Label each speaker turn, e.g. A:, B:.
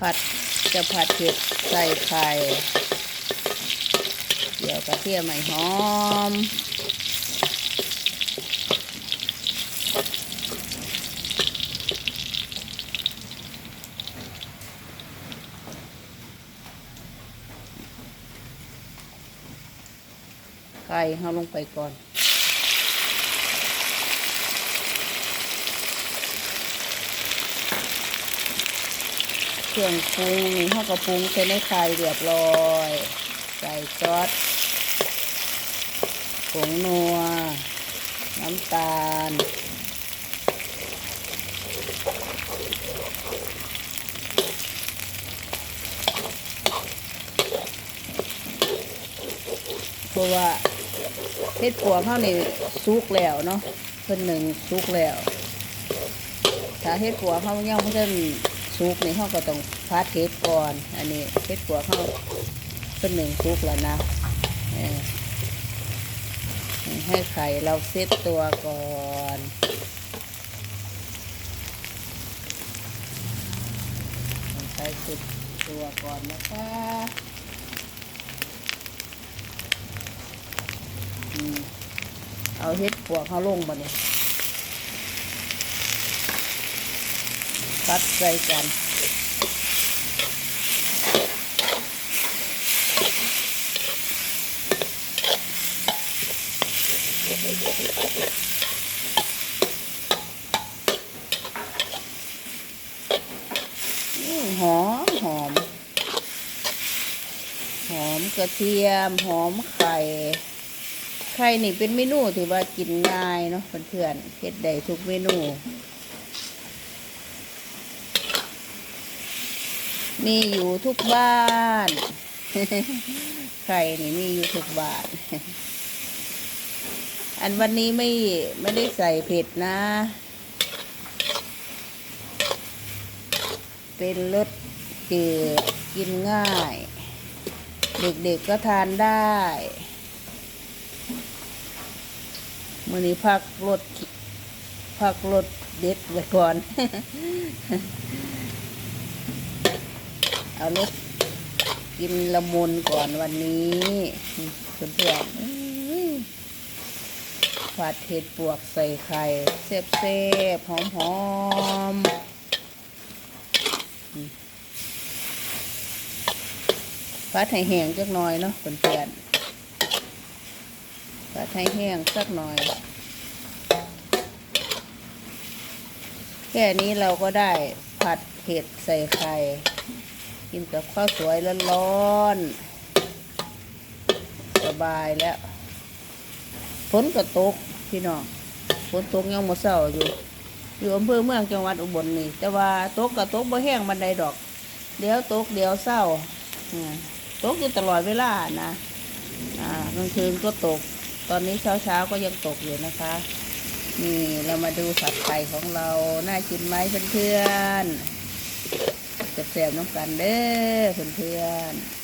A: ผัดจะผัดเผ็ดใส่ไข่เดี๋ยวกระเทียมใหม่หอม ไข่เอาลงไปก่อน เครื่องปรุงนี่เขาก็ปรุงใส่ในไข่เรียบร้อย ใส่ซอสผงนัว น้ำตาล เพราะว่าเฮ็ดปัวเขานี่สุกแล้วเนาะเพิ่นหนึ่งสุกแล้ว ถ้าเฮ็ดปัวเขายังเพิ่น สุกในี่เขาก็ต้องพัดเฮ็ดก่อน อันนี้เฮ็ดปัวเขาเพิ่นหนึ่งสุกแล้วนะให้ไข่เราเซตตัวก่อนใส่เซตตัวก่อนนะคะเอาเฮ็ดปวกเขาลงมาเนี่ย ตัดใส่กันหอมหอม หอมกระเทียม หอมไข่ ไข่นี่เป็นเมนูที่ว่ากินง่ายเนาะเพื่อนๆเฮ็ดได้ทุกเมนู มีอยู่ทุกบ้านไข่นี่มีอยู่ทุกบ้าน อันวันนี้ไม่ไม่ได้ใส่เผ็ดนะ เป็นรสจืดกินง่าย เด็กๆก็ทานได้มื่อนี้พักรถพักรถเด็ดไว้ก่อน เอารถกินละมุนก่อนวันนี้เพื่อนๆอื้อผัดเห็ดปวกใส่ไข่เซฟๆหอมๆอืมผัดให้แห้งจักหน่อยเนาะเพื่อนผัดให้แห้งสักหน่อย แค่นี้เราก็ได้ผัดเผ็ดใส่ไข่ กินกับข้าวสวยร้อนๆสบายแล้วฝนก็ตกพี่น้องฝนตกยังมาเศร้าอยู่ อยู่อำเภอเมืองจังหวัดอุบลนี่ แต่ว่าตกกับตกบ่แห้งบันไดดอก เดี๋ยวตกเดี๋ยวเศร้าตกอยู่ตลอดเวลานะกลางคืนก็ตก ตอนนี้เช้าเช้าก็ยังตกอยู่นะคะ นี่เรามาดูผัดไข่ของเรา น่ากินไหมเพื่อนๆ แสบๆน้องกันเด้อเพื่อนๆ